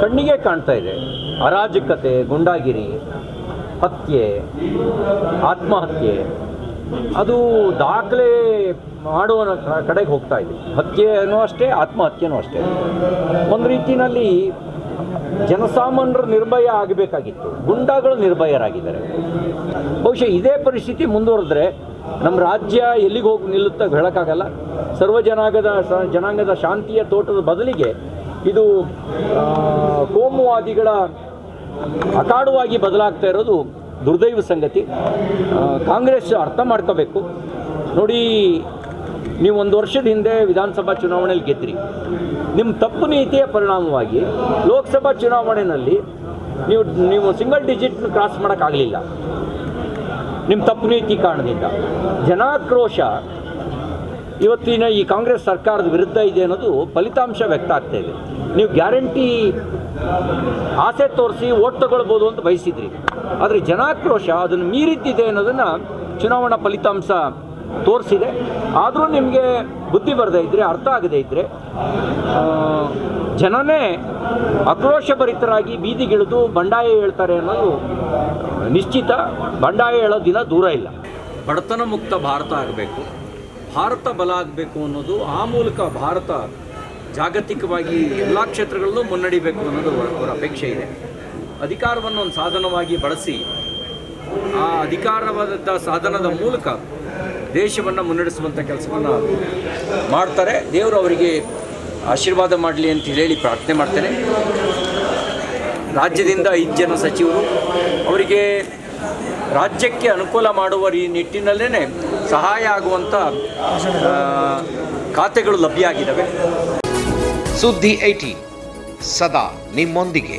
ಕಣ್ಣಿಗೆ ಕಾಣ್ತಾ ಇದೆ. ಅರಾಜಕತೆ, ಗುಂಡಾಗಿರಿ, ಹತ್ಯೆ, ಆತ್ಮಹತ್ಯೆ. ಅದು ದಾಖಲೆ ಮಾಡುವ ಕಡೆಗೆ ಹೋಗ್ತಾ ಇದೆ. ಹತ್ಯೆನೂ ಅಷ್ಟೇ, ಆತ್ಮಹತ್ಯೆನೂ ಅಷ್ಟೇ. ಒಂದು ರೀತಿಯಲ್ಲಿ ಜನಸಾಮಾನ್ಯರು ನಿರ್ಭಯ ಆಗಬೇಕಾಗಿತ್ತು. ಗುಂಡಾಗಳು ನಿರ್ಭಯರಾಗಿದ್ದಾರೆ. ಬಹುಶಃ ಇದೇ ಪರಿಸ್ಥಿತಿ ಮುಂದುವರೆದ್ರೆ ನಮ್ಮ ರಾಜ್ಯ ಎಲ್ಲಿಗೆ ಹೋಗಿ ನಿಲ್ಲುತ್ತಾ ಹೇಳೋಕ್ಕಾಗಲ್ಲ. ಸರ್ವ ಜನಾಂಗದ ಜನಾಂಗದ ಶಾಂತಿಯ ತೋಟದ ಬದಲಿಗೆ ಇದು ಕೋಮುವಾದಿಗಳ ಅಕಾಡುವಾಗಿ ಬದಲಾಗ್ತಾ ಇರೋದು ದುರ್ದೈವ ಸಂಗತಿ. ಕಾಂಗ್ರೆಸ್ ಅರ್ಥ ಮಾಡ್ಕೋಬೇಕು. ನೋಡಿ, ನೀವು ಒಂದು ವರ್ಷದ ಹಿಂದೆ ವಿಧಾನಸಭಾ ಚುನಾವಣೆಯಲ್ಲಿ ಗೆದ್ದಿರಿ ನಿಮ್ಮ ತಪ್ಪು ನೀತಿಯ ಪರಿಣಾಮವಾಗಿ ಲೋಕಸಭಾ ಚುನಾವಣೆಯಲ್ಲಿ ನೀವು ನೀವು ಸಿಂಗಲ್ ಡಿಜಿಟ್ ಕ್ರಾಸ್ ಮಾಡೋಕ್ಕಾಗಲಿಲ್ಲ. ನಿಮ್ಮ ತಪ್ಪು ನೀತಿ ಕಾರಣದಿಂದ. ಜನಾಕ್ರೋಶ ಇವತ್ತಿನ ಈ ಕಾಂಗ್ರೆಸ್ ಸರ್ಕಾರದ ವಿರುದ್ಧ ಇದೆ ಅನ್ನೋದು ಫಲಿತಾಂಶ ವ್ಯಕ್ತ ಆಗ್ತಾ ಇದೆ. ನೀವು ಗ್ಯಾರಂಟಿ ಆಸೆ ತೋರಿಸಿ ಓಟ್ ತಗೊಳ್ಬೋದು ಅಂತ ಬಯಸಿದ್ರಿ. ಆದರೆ ಜನಾಕ್ರೋಶ ಅದನ್ನು ಮೀರಿದ್ದಿದೆ ಅನ್ನೋದನ್ನು ಚುನಾವಣಾ ಫಲಿತಾಂಶ ತೋರಿಸಿದೆ. ಆದರೂ ನಿಮಗೆ ಬುದ್ಧಿ ಬರದೇ ಇದ್ದರೆ ಅರ್ಥ ಆಗದೇ ಇದ್ದರೆ ಜನನೇ ಆಕ್ರೋಶಭರಿತರಾಗಿ ಬೀದಿಗಿಳಿದು ಬಂಡಾಯ ಹೇಳ್ತಾರೆ ಅನ್ನೋದು ನಿಶ್ಚಿತ. ಬಂಡಾಯ ಹೇಳೋ ದಿನ ದೂರ ಇಲ್ಲ. ಬಡತನ ಮುಕ್ತ ಭಾರತ ಆಗಬೇಕು. ಭಾರತ ಬಲ ಆಗಬೇಕು ಅನ್ನೋದು ಆ ಮೂಲಕ ಭಾರತ ಜಾಗತಿಕವಾಗಿ ಎಲ್ಲ ಕ್ಷೇತ್ರಗಳಲ್ಲೂ ಮುನ್ನಡಿಬೇಕು ಅನ್ನೋದು ಅವರ ಅಪೇಕ್ಷೆ ಇದೆ. ಅಧಿಕಾರವನ್ನು ಒಂದು ಸಾಧನವಾಗಿ ಬಳಸಿ ಆ ಅಧಿಕಾರವಾದ ಸಾಧನದ ಮೂಲಕ ದೇಶವನ್ನು ಮುನ್ನಡೆಸುವಂಥ ಕೆಲಸವನ್ನು ಮಾಡ್ತಾರೆ. ದೇವರು ಅವರಿಗೆ ಆಶೀರ್ವಾದ ಮಾಡಲಿ ಅಂತ ಹೇಳಿ ಪ್ರಾರ್ಥನೆ ಮಾಡ್ತೇನೆ. ರಾಜ್ಯದಿಂದ ಐದು ಜನ ಸಚಿವರು, ಅವರಿಗೆ ರಾಜ್ಯಕ್ಕೆ ಅನುಕೂಲ ಮಾಡುವ ಈ ನಿಟ್ಟಿನಲ್ಲೇ ಸಹಾಯ ಆಗುವಂಥ ಖಾತೆಗಳು ಲಭ್ಯ ಆಗಿದ್ದಾವೆ. ಸುದ್ದಿ ಐಟಿ ಸದಾ ನಿಮ್ಮೊಂದಿಗೆ.